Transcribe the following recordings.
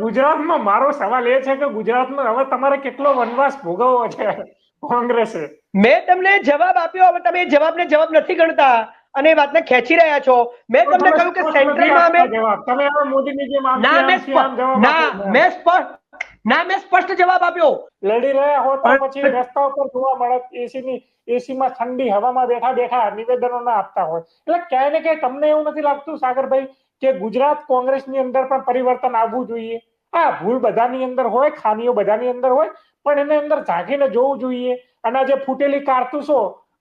ગુજરાતમાં મારો સવાલ એ છે કે ગુજરાતમાં હવે તમારે કેટલો વનવાસ ભોગવવો છે કોંગ્રેસે? મેં તમને જવાબ આપ્યો હવે તમે જવાબને જવાબ નથી ગણતા અને વાતને ખેંચી રહ્યા છો. મેં તમને કહ્યું કે સેન્ટ્રલમાં અમે તમે હવે મોદીની જેમ ના મેં ના મેં સ્પષ્ટ ના મેં સ્પષ્ટ જવાબ આપ્યો. લડી રહ્યા હો તો પછી રસ્તા ઉપર જોવા મળે એસી ની એસી માં ઠંડી હવામાં બેઠા બેઠા નિવેદનો ના આપતા હોય. એટલે ક્યાંય ને ક્યાંય તમને એવું નથી લાગતું સાગરભાઈ કે ગુજરાત કોંગ્રેસની અંદર પણ પરિવર્તન આવવું જોઈએ? હા ભૂલ બધાની અંદર હોય, ખામીઓ બધાની અંદર હોય, પણ એને અંદર ઝાંકીને જોવું જોઈએ. અને આ જે ફૂટેલી કારતૂસો,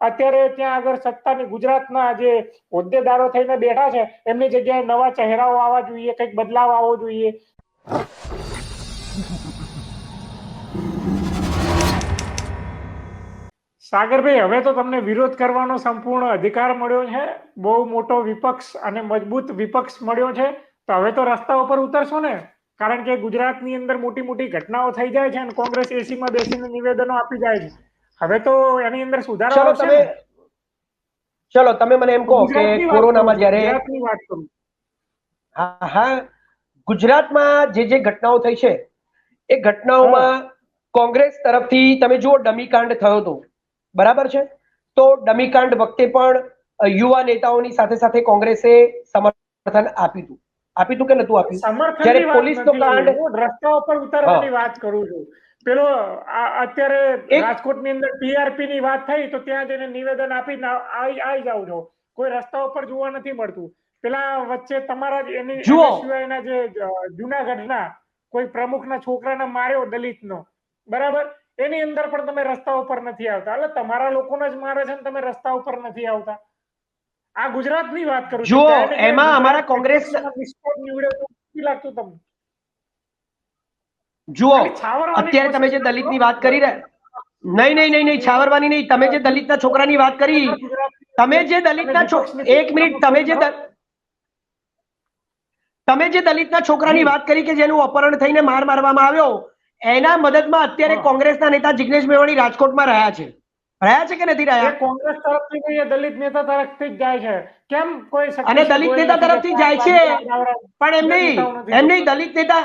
અત્યારે ત્યાં આગળ સત્તાની ગુજરાતના જે હોદ્દેદારો થઈને બેઠા છે, એમની જગ્યાએ નવા ચહેરાઓ આવવા જોઈએ, કંઈક બદલાવ આવવો જોઈએ. સાગરભાઈ, હવે તો તમને વિરોધ કરવાનો સંપૂર્ણ અધિકાર મળ્યો છે, બહુ મોટો વિપક્ષ અને મજબૂત વિપક્ષ મળ્યો છે. તો હવે તો રસ્તા ઉપર ઉતરશો ને? કારણ કે ગુજરાતની અંદર મોટી મોટી ઘટનાઓ થઈ જાય છે અને કોંગ્રેસ એસીમાં બેસીને નિવેદનો આપી જાય છે. હવે તો એની અંદર સુધારો ચલો તમે? ચલો તમે મને એમ કહો કે કોરોનામાં જ્યારે ગુજરાતની વાત કરું. હા હા. ગુજરાતમાં જે જે ઘટનાઓ થઈ છે એ ઘટનાઓમાં કોંગ્રેસ તરફથી તમે જુઓ ડમીકાંડ થયો હતો. બરાબર છે? તો ડમીકાંડ વખતે પણ યુવા નેતાઓની સાથે સાથે કોંગ્રેસે સમર્થન આપ્યું હતું. આપ્યું તું કે નતું આપ્યું? સમર્થનની જ્યારે વાત પોલીસનો કાંડ- રસ્તા ઉપર ઉતારવાની વાત કરું છું. પેલો અત્યારે રાજકોટની અંદર ટીઆરપી ની વાત થઈ તો ત્યાં જઈને નિવેદન આપી આવી જાવ છો. કોઈ રસ્તા ઉપર જોવા નથી મળતું. પેલા વચ્ચે તમારા એની સિવાયના જે જુનાગઢના કોઈ પ્રમુખના છોકરાને માર્યો દલિતનો. બરાબર? એની અંદર પણ તમે રસ્તા ઉપર નથી આવતા. એટલે તમારા લોકોને જ મારે છે ને તમે રસ્તા ઉપર નથી આવતા. આ ગુજરાતની વાત કરું ક્યાંય એમાં અમારા કોંગ્રેસ- વિસ્ફોટ નીવડ્યો તો લાગતું તમને? જુઓ અત્યારે તમે જે દલિત દલિતની વાત કરી રહ્યા નહીં નહીં નહીં નહીં છાવરવાની નહીં. તમે જે દલિતના છોકરાની વાત કરી તમે જે દલિતના એક મિનિટ તમે જે તમે જે દલિતના છોકરાની વાત કરી કે જેનું અપહરણ થઈને માર મારવામાં આવ્યો એના મદદમાં અત્યારે કોંગ્રેસના નેતા જિગ્નેશ મેવાણી રાજકોટમાં રહ્યા છે. રહ્યા છે કે નથી રહ્યા કોંગ્રેસ તરફથી કોઈ દલિત નેતા તરફથી જ જાય છે. કેમ કોઈ અને દલિત નેતા તરફથી જાય છે. પણ એમ નહીં એમ નહીં દલિત નેતા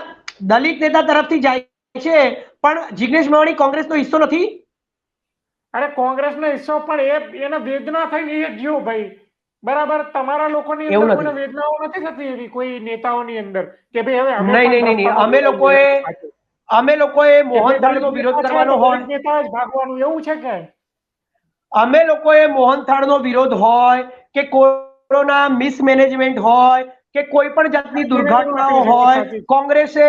દલિત નેતા તરફથી જાય છે. પણ જિગ્નેશ મેવાણી કોંગ્રેસનો હિસ્સો નથી? અરે કોંગ્રેસનો હિસ્સો પણ એ એને વેદના થઈ એ જીવો ભાઈ. બરાબર તમારા લોકોની અંદર. વેદનાઓ નથી થતી એવી કોઈ નેતાઓની અંદર? કે ભાઈ હવે અમે નહીં, નહીં, નહીં, અમે લોકોએ અમે લોકોએ મોહન ભાઈ વિરોધ કરવાનો હોય. નેતા જ ભાગવાનું એવું છે કે? અમે લોકોએ મોહનથાળનો વિરોધ હોય કે કોરોના મિસમેનેજમેન્ટ હોય કે કોઈ પણ જાતની દુર્ઘટનાઓ હોય કોંગ્રેસે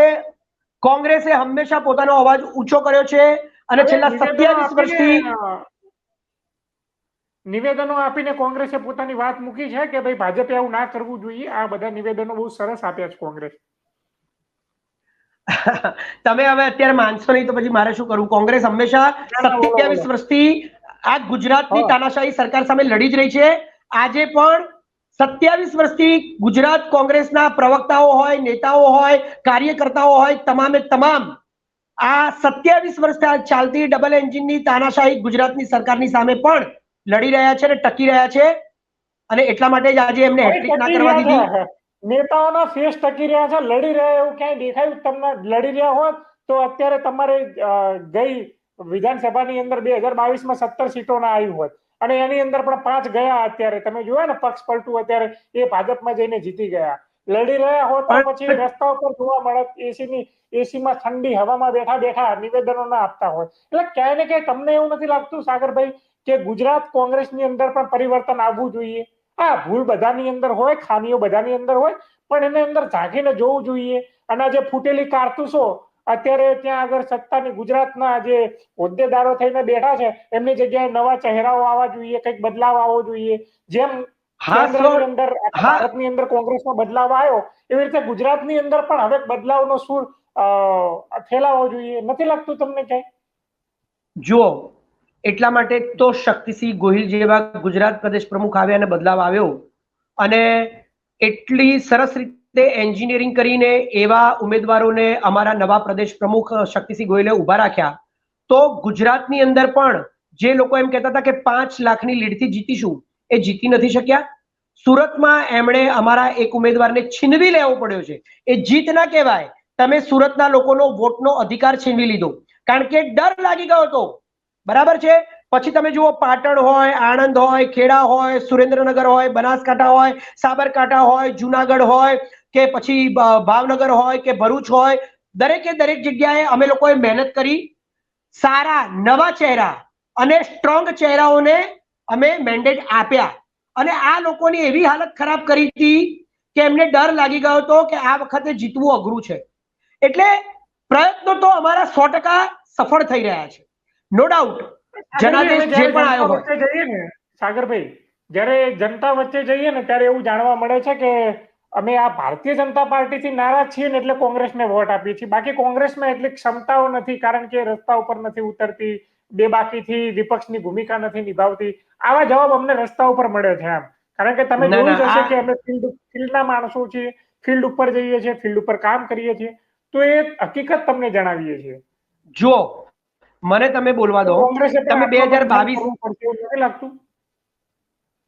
કોંગ્રેસે હંમેશા પોતાનો અવાજ ઊંચો કર્યો છે અને છેલ્લા નિવેદનો સત્યાવીસ આપીને, વર્ષથી નિવેદનો આપીને કોંગ્રેસે પોતાની વાત મૂકી છે કે ભાઈ ભાજપે આવું ના કરવું જોઈએ. આ બધા નિવેદનો બહુ સરસ આપ્યા છે કોંગ્રેસ. તમે હવે અત્યારે માનશો નહીં તો પછી મારે શું કરવું? કોંગ્રેસ હંમેશા સત્યાવીસ. વર્ષથી આ ગુજરાતની તાનાશાહી સરકાર સામે લડી જ રહી છે. આજે પણ સત્યાવીસ વર્ષથી ગુજરાત કોંગ્રેસના પ્રવક્તાઓ હોય નેતાઓ હોય કાર્યકર્તાઓ હોય તમામે તમામ આ સત્યાવીસ વર્ષ ચાલતી ડબલ એન્જિનની તાનાશાહી ગુજરાતની સરકારની સામે પણ લડી રહ્યા છે અને ટકી રહ્યા છે. અને એટલા માટે જ આજે એમને હેટ્રિક ના કરવા દીધી. નેતાઓના ફેસ ટકી રહ્યા છે. લડી રહ્યા એવું ક્યાંય દેખાયું? તમને લડી રહ્યા હોત તો અત્યારે તમારે ગઈ વિધાનસભાની અંદર બે હજાર બાવીસમાં સત્તર સીટોના આવ્યું હોત. અને એની અંદર પણ પાંચ ગયા અત્યારે. તમે જોયા ને પક્ષ પલટું અત્યારે એ ભાજપમાં જઈને જીતી ગયા. લડી રહ્યા હોત તો પછી રસ્તા ઉપર જોવા મળત એસીની એસીમાં ઠંડી હવામાં બેઠા બેઠા નિવેદનો ના આપતા હોય. એટલે ક્યાંય ને ક્યાંય તમને એવું નથી લાગતું સાગરભાઈ કે ગુજરાત કોંગ્રેસની અંદર પણ પરિવર્તન આવવું જોઈએ? હા ભૂલ બધાની અંદર હોય ખામીઓ બધાની અંદર હોય પણ એને અંદર ઝાંકીને જોવું જોઈએ. અને જે ફૂટેલી કારતૂસો અત્યારે ત્યાં આગળ સત્તાની ગુજરાતના જે હોદ્દેદારો થઈને બેઠા છે એમની જગ્યાએ નવા ચહેરાઓ આવવા જોઈએ કંઈક બદલાવ આવવો જોઈએ. જેમ અંદર. ભારતની અંદર કોંગ્રેસમાં બદલાવ આવ્યો એવી રીતે ગુજરાતની અંદર પણ હવે બદલાવનો સૂર ફેલાવો જોઈએ. નથી લાગતું તમને ક્યાંય? જુઓ એટલા માટે તો શક્તિસિંહ ગોહિલ જેવા ગુજરાત પ્રદેશ પ્રમુખ આવ્યા અને બદલાવ આવ્યો. અને એટલી સરસ રીતે એન્જિનિયરિંગ કરીને એવા ઉમેદવારોને અમારા નવા પ્રદેશ પ્રમુખ શક્તિસિંહ ગોયલે ઊભા રાખ્યા. તો ગુજરાતની અંદર પણ જે લોકો એમ કહેતા હતા કે પાંચ લાખની લીડથી જીતીશું, એ જીતી નથી શક્યા. સુરતમાં એમણે અમારા એક ઉમેદવારને છીનવી લેવો પડ્યો છે. એ જીત ના કહેવાય. તમે સુરતના લોકોનો વોટનો અધિકાર છીનવી લીધો. કારણ કે ડર લાગી ગયો હતો. બરાબર છે? પછી તમે જુઓ, પાટણ હોય, આણંદ હોય, ખેડા હોય, સુરેન્દ્રનગર હોય, બનાસકાંઠા હોય, સાબરકાંઠા હોય, જુનાગઢ હોય કે પછી ભાવનગર હોય કે ભરૂચ હોય દરેકે દરેક જગ્યાએ અમે લોકોએ મહેનત કરી. સારા નવા ચહેરા અને સ્ટ્રોંગ ચહેરાઓને અમે મેન્ડેટ આપ્યા. અને આ લોકોની એવી હાલત ખરાબ કરી હતી કે એમને ડર લાગી ગયો હતો કે આ વખતે જીતવું અઘરું છે. એટલે પ્રયત્નો તો અમારા સો ટકા સફળ થઈ રહ્યા છે. નો ડાઉટ જનાદેશ જે પણ આવ્યો હોય. સાગરભાઈ જ્યારે જનતા વચ્ચે જઈએ ને ત્યારે એવું જાણવા મળે છે કે અમે આ ભારતીય જનતા પાર્ટીથી નારાજ છીએ ને એટલે કોંગ્રેસને વોટ આપીએ છીએ. બાકી કોંગ્રેસમાં એટલી ક્ષમતાઓ નથી કારણ કે રસ્તા ઉપર નથી ઉતરતી બે બાકીથી વિપક્ષની ભૂમિકા નથી નિભાવતી. આવા જવાબ અમને રસ્તા ઉપર મળે છે એમ કારણ કે તમે જોયું જ હશે કે અમે ફિલ્ડ ફિલ્ડના માણસો છીએ ફિલ્ડ ઉપર જઈએ છીએ ફિલ્ડ ઉપર કામ કરીએ છીએ. તો એ હકીકત તમને જણાવીએ છીએ. જો મને તમે બોલવા દો. કોંગ્રેસે તમે બે હજાર બાવીસ નથી લાગતું.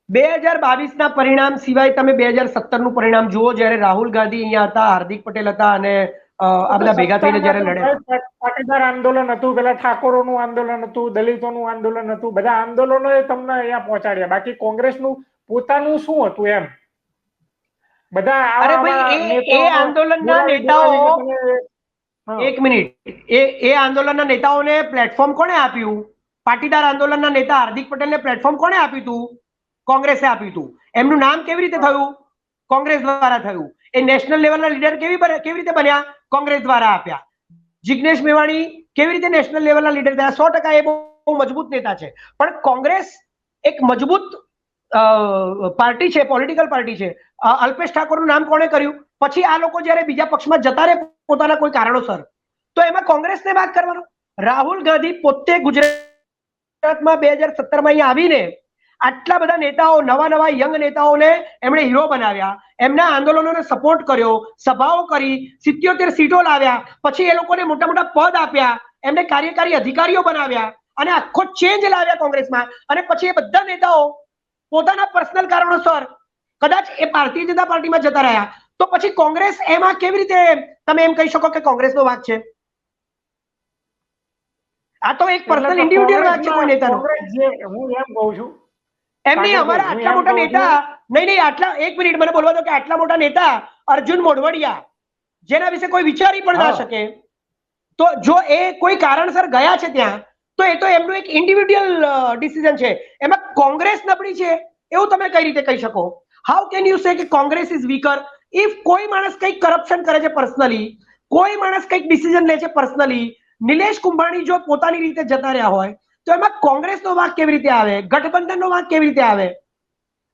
બે હજાર બાવીસ ના પરિણામ સિવાય તમે બે હજાર સત્તરનું પરિણામ જુઓ જ્યારે રાહુલ ગાંધી અહીંયા હતા હાર્દિક પટેલ હતા અને આ બધા ભેગા થઈને જ્યારે લડ્યા. પાટીદાર આંદોલન હતું પેલા ઠાકોરોનું આંદોલન હતું દલિતોનું આંદોલન હતું બધા આંદોલનો એ તમને અહીંયા પહોંચાડ્યા. બાકી કોંગ્રેસનું પોતાનું શું હતું એમ? બધા અરે ભાઈ, એ- આંદોલનના નેતાઓ-. એક મિનિટ. એ એ આંદોલનના નેતાઓને પ્લેટફોર્મ કોણે આપ્યું? પાટીદાર આંદોલનના નેતા હાર્દિક પટેલને પ્લેટફોર્મ કોણે આપ્યું હતું કોંગ્રેસે આપ્યું હતું. એમનું નામ કેવી રીતે થયું? કોંગ્રેસ દ્વારા થયું. એ નેશનલ લેવલના લીડર કેવી કેવી રીતે બન્યા? કોંગ્રેસ દ્વારા આપ્યા. જિગ્નેશ મેવાણી કેવી રીતે નેશનલ લેવલના લીડર થયા? સો ટકા એ બહુ મજબૂત નેતા છે. પણ કોંગ્રેસ એક મજબૂત પાર્ટી છે પોલિટિકલ પાર્ટી છે. અલ્પેશ ઠાકોરનું નામ કોણે કર્યું? પછી આ લોકો જ્યારે બીજા પક્ષમાં જતા રહે પોતાના કોઈ કારણોસર, તો એમાં કોંગ્રેસને વાત કરવાનો. રાહુલ ગાંધી પોતે ગુજરાતમાં બે હજાર સત્તરમાં અહીંયા આવીને આટલા બધા નેતાઓ નવા નવા યંગ નેતાઓને એમણે હીરો બનાવ્યા. એમના આંદોલનોને સપોર્ટ કર્યો સભાઓ કરી સિત્યોતેર સીટો લાવ્યા. પછી એ લોકોને મોટા મોટા પદ આપ્યા. એમને કાર્યકારી અધિકારીઓ બનાવ્યા અને આખો ચેન્જ લાવ્યા કોંગ્રેસમાં. અને પછી એ બધા નેતાઓ પોતાના પર્સનલ કારણોસર કદાચ એ ભારતીય જનતા પાર્ટીમાં જતા રહ્યા. તો પછી કોંગ્રેસ એમાં કેવી રીતે તમે એમ કહી શકો કે કોંગ્રેસનો વાત છે. આ તો એક પર્સનલ ઇન્ડિવિડ્યુઅલ વાંક છે કોઈ નેતાનો. હું એમ કહું છું એમ નહીં અમારા આટલા મોટા નેતા નહીં નહીં આટલા એક મિનિટ મને બોલવા દો કે આટલા મોટા નેતા અર્જુન મોઢવડિયા જેના વિશે કોઈ વિચારી પણ ના શકે. તો જો એ કોઈ કારણસર ગયા છે ત્યાં તો એ તો એમનું એક ઇન્ડિવિડ્યુઅલ ડિસિઝન છે. એમાં કોંગ્રેસ નબળી છે એવું તમે કઈ રીતે કહી શકો? હાઉ કેન યુ સે કે કોંગ્રેસ ઇઝ વીકર ઇફ કોઈ માણસ કંઈક કરપ્શન કરે છે પર્સનલી કોઈ માણસ કંઈક ડિસિઝન લે છે પર્સનલી નિલેશ કુંભાણી જો પોતાની રીતે જતા રહ્યા હોય તો એમાં કોંગ્રેસનો વાંક કેવી રીતે આવે? ગઠબંધનનો વાંક કેવી રીતે આવે?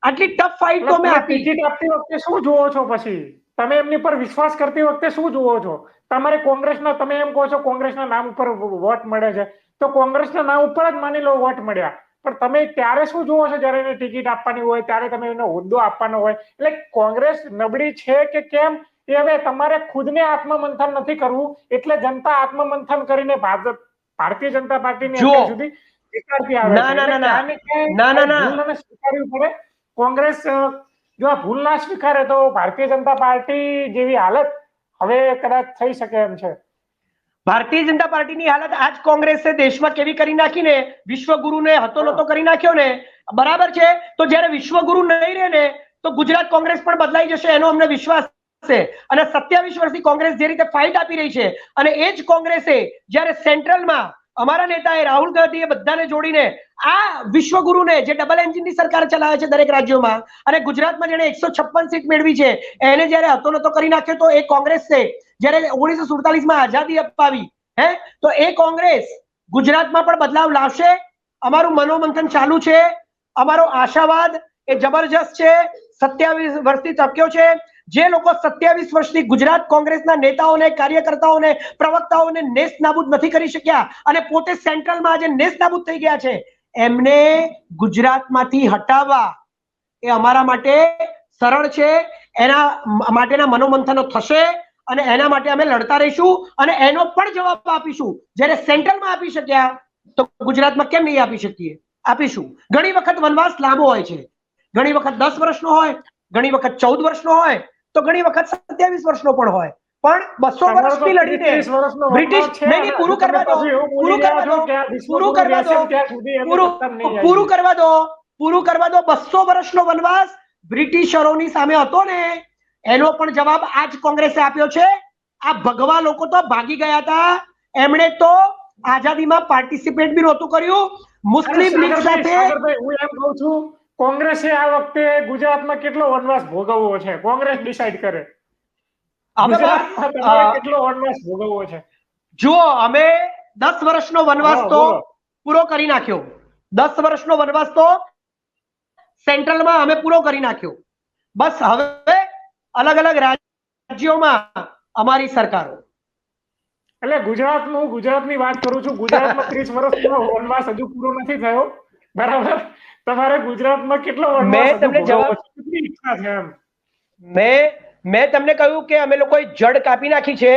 આટલી ટફ ફાઇટ તો મેં આપી. ટિકિટ આપતી વખતે શું જોવો છો પછી? તમે એમની પર વિશ્વાસ કરતી વખતે શું જોવો છો? તમારે કોંગ્રેસના તમે એમ કહો છો કોંગ્રેસના નામ ઉપર વોટ મળે છે. તો કોંગ્રેસના નામ ઉપર જ માની લો વોટ મળ્યા. પણ તમે ત્યારે શું જુઓ છો જ્યારે એને ટિકિટ આપવાની હોય ત્યારે તમે એનો હોદ્દો આપવાનો હોય? એટલે કોંગ્રેસ નબળી છે કે કેમ? એ હવે તમારે ખુદને આત્મમંથન નથી કરવું. એટલે જનતા આત્મમંથન કરીને ભાજપ ભારતીય જનતા પાર્ટીની. અત્યાર સુધી સ્વીકારતી આવે ના, ના, ના, ના. ને ના, સ્વીકારવી પડે. કોંગ્રેસ જો આ ભૂલ ના સ્વીકારે તો ભારતીય જનતા પાર્ટી જેવી હાલત હવે કદાચ થઈ શકે એમ છે. ભારતીય જનતા પાર્ટીની હાલત આજ કોંગ્રેસે દેશમાં કેવી કરી નાખીને વિશ્વગુરુને હતો નતો કરી નાખ્યો ને? બરાબર છે? તો જ્યારે વિશ્વગુરુ નહીં રહે ને તો ગુજરાત કોંગ્રેસ પણ બદલાઈ જશે એનો અમને વિશ્વાસ છે. અને સત્યાવીસ વર્ષથી કોંગ્રેસ જે રીતે ફાઇટ આપી રહી છે અને એ જ કોંગ્રેસે જ્યારે સેન્ટ્રલમાં અમારા નેતાએ રાહુલ ગાંધીએ બધાને જોડીને આ વિશ્વગુરુને જે ડબલ એન્જિનની સરકાર ચલાવે છે દરેક રાજ્યોમાં અને ગુજરાતમાં જેણે એકસો સીટ મેળવી છે, એને જ્યારે હતો નતો કરી નાખ્યો તો એ કોંગ્રેસ જ્યારે ઓગણીસો સુડતાલીસમાં આઝાદી અપાવી, હે? તો એ કોંગ્રેસ ગુજરાતમાં પણ બદલાવ લાવશે. અમારું મનોમંથન ચાલુ છે. અમારો આશાવાદ એ જબરજસ્ત છે. સત્યાવીસ વર્ષથી તપક્યો છે. જે લોકો સત્યાવીસ વર્ષથી ગુજરાત કોંગ્રેસના નેતાઓને, કાર્યકર્તાઓને, પ્રવક્તાઓને નેસ્ત નાબૂદ નથી કરી શક્યા અને પોતે સેન્ટ્રલમાં આજે નેસ્ત નાબૂદ થઈ ગયા છે. એમને ગુજરાતમાંથી હટાવવા એ અમારા માટે સરળ છે. એના માટેના મનોમંથનો થશે અને એના માટે અમે લડતા રહીશું અને એનો પણ જવાબ આપીશું. જ્યારે સેન્ટ્રલમાં આપી શક્યા તો ગુજરાતમાં કેમ નહીં આપી શકીએ? આપીશું. ઘણી વખત વનવાસ લાંબો હોય છે. ઘણી વખત દસ વર્ષનો હોય, ઘણી વખત ચૌદ વર્ષનો હોય તો ઘણી વખત સત્યાવીસ વર્ષનો પણ હોય. પણ બસો વર્ષથી લડીને બ્રિટિશ- નહીં, પૂરું કરવા દો. પૂરું કરવા દો. પૂરું કરવા દો. પૂરું કરવા દો. પૂરું કરવા દો. બસો વર્ષનો વનવાસ બ્રિટિશરોની સામે હતો ને. એનો પણ જવાબ આજ કોંગ્રેસે આપ્યો છે. આ ભગવા લોકો તો ભાગી ગયા હતા. એમણે તો આઝાદીમાં પાર્ટિસિપેટ બી નહોતું કર્યું. મુસ્લિમ લીગ સાથે હું એમ કહું છું કોંગ્રેસે આ વખતે ગુજરાતમાં કેટલો વનવાસ ભોગવવો છે? કોંગ્રેસ ડિસાઈડ કરે. કેટલો વનવાસ ભોગવવો છે? જુઓ અમે દસ વર્ષનો વનવાસ તો પૂરો કરી નાખ્યો. દસ વર્ષનો વનવાસ તો સેન્ટ્રલમાં અમે પૂરો કરી નાખ્યો. બસ હવે અલગ અલગ રાજ્યોમાં અમારી સરકારો. એટલે ગુજરાતનું ગુજરાતની વાત કરું છું. ગુજરાતમાં ત્રીસ વર્ષનો વનવાસ હજુ પૂરો નથી થયો. બરાબર? તમારે ગુજરાતમાં કેટલો મેં તમને જવાબ- ઈચ્છા છે એમ? મેં મેં તમને કહ્યું કે અમે લોકોએ જડ કાપી નાખી છે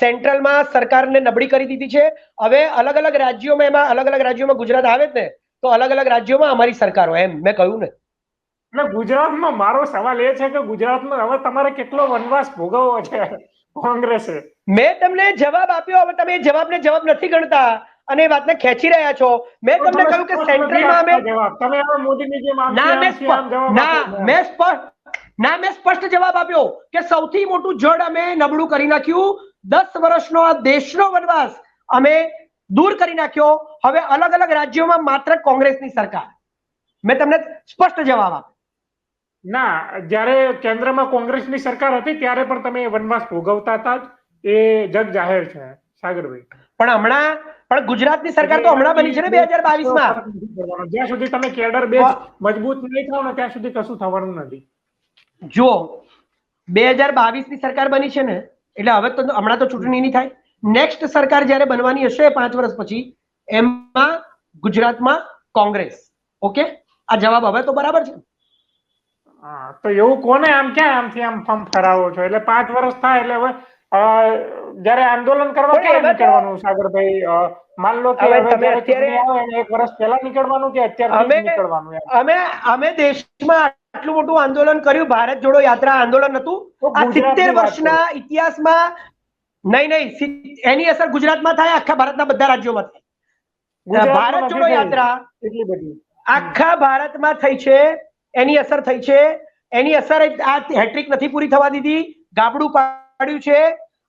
સેન્ટ્રલમાં સરકારને નબળી કરી દીધી છે. હવે અલગ અલગ રાજ્યોમાં એમાં અલગ અલગ રાજ્યોમાં ગુજરાત આવે જ ને તો અલગ અલગ રાજ્યોમાં અમારી સરકારો એમ મેં કહ્યું ને. એટલે ગુજરાતમાં મારો સવાલ એ છે કે ગુજરાતમાં હવે તમારે કેટલો વનવાસ ભોગવવો છે કોંગ્રેસે? મેં તમને જવાબ આપ્યો હવે તમે જવાબને જવાબ નથી ગણતા. અને એ વાતને ખેંચી રહ્યા છો. મેં તમને કહ્યું કે સેન્ટ્રલમાં અમે તમે હવે મોદીની જેમ ના મેં ના મેં સ્પષ્ટ ના મેં સ્પષ્ટ જવાબ આપ્યો કે સૌથી મોટું જડ અમે નબળું કરી નાખ્યું. દસ વર્ષનો આ દેશનો વનવાસ અમે દૂર કરી નાખ્યો. હવે અલગ અલગ રાજ્યોમાં માત્ર કોંગ્રેસની સરકાર. મેં તમને સ્પષ્ટ જવાબ આપ્યો. ના જ્યારે કેન્દ્રમાં કોંગ્રેસની સરકાર હતી ત્યારે પણ તમે વનવાસ ભોગવતા હતા એ જગ જાહેર છે સાગરભાઈ. પણ હમણાં પણ ગુજરાતની સરકાર તો હમણાં બની છે ને બે હજાર બાવીસમાં જ્યાં સુધી તમે કેડર બેઝ મજબૂત નહીં થાવ ને ત્યાં સુધી કશું થવાનું નથી. જો બે હજાર બાવીસની સરકાર બની છે ને એટલે હવે તો હમણાં તો ચૂંટણી નહીં થાય. નેક્સ્ટ સરકાર જ્યારે બનવાની હશે પાંચ વર્ષ પછી એમાં ગુજરાતમાં કોંગ્રેસ. ઓકે? આ જવાબ હવે તો બરાબર છે. તો એવું કોને આમ ક્યાં આમથી આમ ફમ ફરાવો છો? એટલે પાંચ વર્ષ થાય એટલે હવે જ્યારે આંદોલન કરવા ક્યારે નીકળવાનું સાગરભાઈ? માન લો કે તમે અત્યારે- એક વર્ષ પહેલા નીકળવાનું કે અત્યારે નીકળવાનું અમે અમે દેશમાં આટલું મોટું આંદોલન કર્યું. ભારત જોડો યાત્રા આંદોલન હતું. આ સિત્તેર વર્ષના ઇતિહાસમાં નહીં નહીં એની અસર ગુજરાતમાં થાય આખા ભારતના બધા રાજ્યોમાં થાય ભારત જોડો યાત્રા એટલી બધી. આખા ભારતમાં થઈ છે. એની અસર થઈ છે. એની અસર આ હેટ્રિક નથી પૂરી થવા દીધી. ગાબડું પાડ્યું છે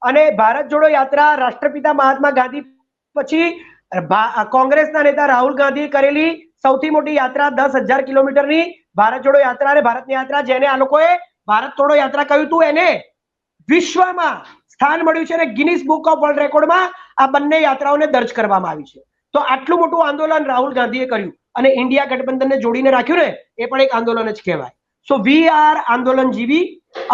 અને ભારત જોડો યાત્રા રાષ્ટ્રપિતા મહાત્મા ગાંધી પછી કોંગ્રેસના નેતા રાહુલ ગાંધી કરેલી સૌથી મોટી યાત્રા દસ હજાર કિલોમીટરની ભારત જોડો યાત્રા અને ભારતની યાત્રા, જેને આ લોકોએ ભારત જોડો યાત્રા કહ્યું હતું એને વિશ્વમાં સ્થાન મળ્યું છે અને ગિનિસ બુક ઓફ વર્લ્ડ રેકોર્ડમાં આ બંને યાત્રાઓને દર્જ કરવામાં આવી છે. તો આટલું મોટું આંદોલન રાહુલ ગાંધીએ કર્યું અને ઇન્ડિયા ગઠબંધનને જોડીને રાખ્યું ને, એ પણ એક આંદોલન જ કહેવાય. સો વી આર આંદોલન જીવી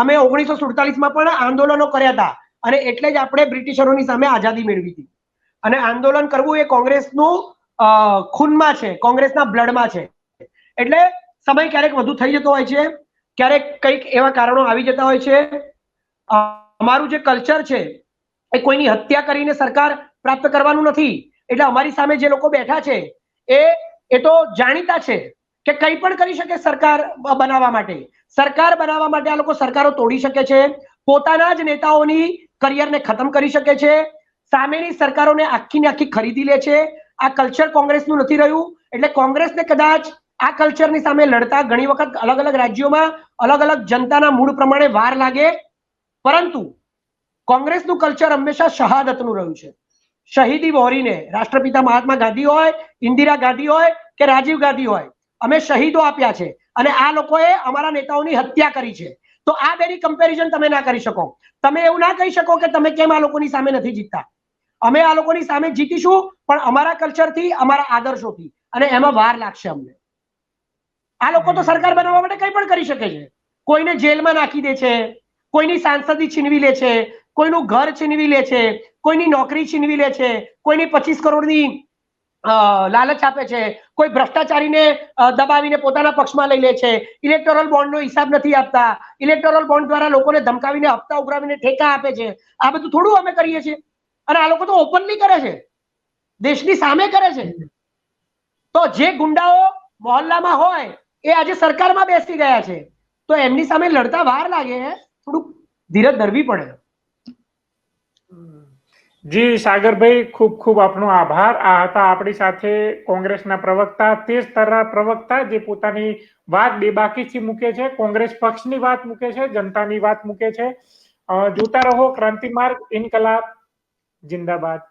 અમે ઓગણીસો સુડતાલીસમાં પણ આંદોલનો કર્યા હતા અને એટલે જ આપણે બ્રિટિશરોની સામે આઝાદી મેળવી હતી. અને આંદોલન કરવું એ કોંગ્રેસનું ખૂનમાં છે, કોંગ્રેસના બ્લડમાં છે. એટલે સમય ક્યારેક વધુ થઈ જતો હોય છે, ક્યારેક કંઈક એવા કારણો આવી જતા હોય છે. અમારું જે કલ્ચર છે, એ કોઈની હત્યા કરીને સરકાર પ્રાપ્ત કરવાનું નથી. એટલે અમારી સામે જે લોકો બેઠા છે, એ એ તો જાણીતા છે. કે કંઈ પણ કરી શકે સરકાર બનાવવા માટે. સરકાર બનાવવા માટે આ લોકો સરકારો તોડી શકે છે. પોતાના જ નેતાઓની કરિયરને ખતમ કરી શકે છે. સામેની સરકારોને આખી ને આખી ખરીદી લે છે. આ કલ્ચર કોંગ્રેસનું નથી રહ્યું. એટલે કોંગ્રેસને કદાચ આ કલ્ચરની સામે લડતા ઘણી વખત અલગ અલગ રાજ્યોમાં અલગ અલગ જનતાના મૂળ પ્રમાણે વાર લાગે. પરંતુ કોંગ્રેસનું કલ્ચર હંમેશા શહાદતનું રહ્યું છે. શહીદી વહોરીને રાષ્ટ્રપિતા મહાત્મા ગાંધી હોય, ઇન્દિરા ગાંધી હોય કે રાજીવ ગાંધી હોય અમે શહીદો આપ્યા છે અને આ લોકોએ અમારા નેતાઓની હત્યા કરી છે. તો આ બેની કમ્પેરિઝન તમે ના કરી શકો. તમે એવું ના કહી શકો કે તમે કેમ આ લોકોની સામે નથી જીતતા. અમે આ લોકોની સામે જીતીશું, પણ અમારા કલ્ચરથી અમારા આદર્શોથી, અને એમાં વાર લાગશે અમને. આ લોકો તો સરકાર બનાવવા માટે કંઈ પણ કરી શકે છે. કોઈને જેલમાં નાખી દે છે, કોઈની સાંસદી છીનવી લે છે, કોઈનું ઘર છીનવી લે છે, કોઈની નોકરી છીનવી લે છે, કોઈની પચીસ કરોડની લાલચ આપે છે. કોઈ ભ્રષ્ટાચારીને દબાવીને પોતાના પક્ષમાં લઈ લે છે. ઇલેક્ટોરલ બોન્ડનો હિસાબ નથી આપતા. ઇલેક્ટોરલ બોન્ડ દ્વારા લોકોને ધમકાવીને હપ્તા ઉઘરાવીને ઠેકા આપે છે. આ બધું થોડું અમે કરીએ છીએ. અને આ લોકો તો ઓપનલી કરે છે. દેશની સામે કરે છે. તો જે ગુંડાઓ મોહલ્લામાં હોય, એ આજે સરકારમાં બેસી ગયા છે. તો એમની સામે લડતા વાર લાગે થોડુંક ધીરજ ધરવી પડે. જી, સાગરભાઈ, ખૂબ ખૂબ આપનો આભાર. આ હતા આપણી સાથે કોંગ્રેસના પ્રવક્તા, તેજ તરા પ્રવક્તા, જે પોતાની વાત બેબાકીથી મૂકે છે. કોંગ્રેસ પક્ષની વાત મૂકે છે, જનતાની વાત મૂકે છે. જોતા રહો ક્રાંતિ માર્ગ ઇન્કલાબ, જિંદાબાદ.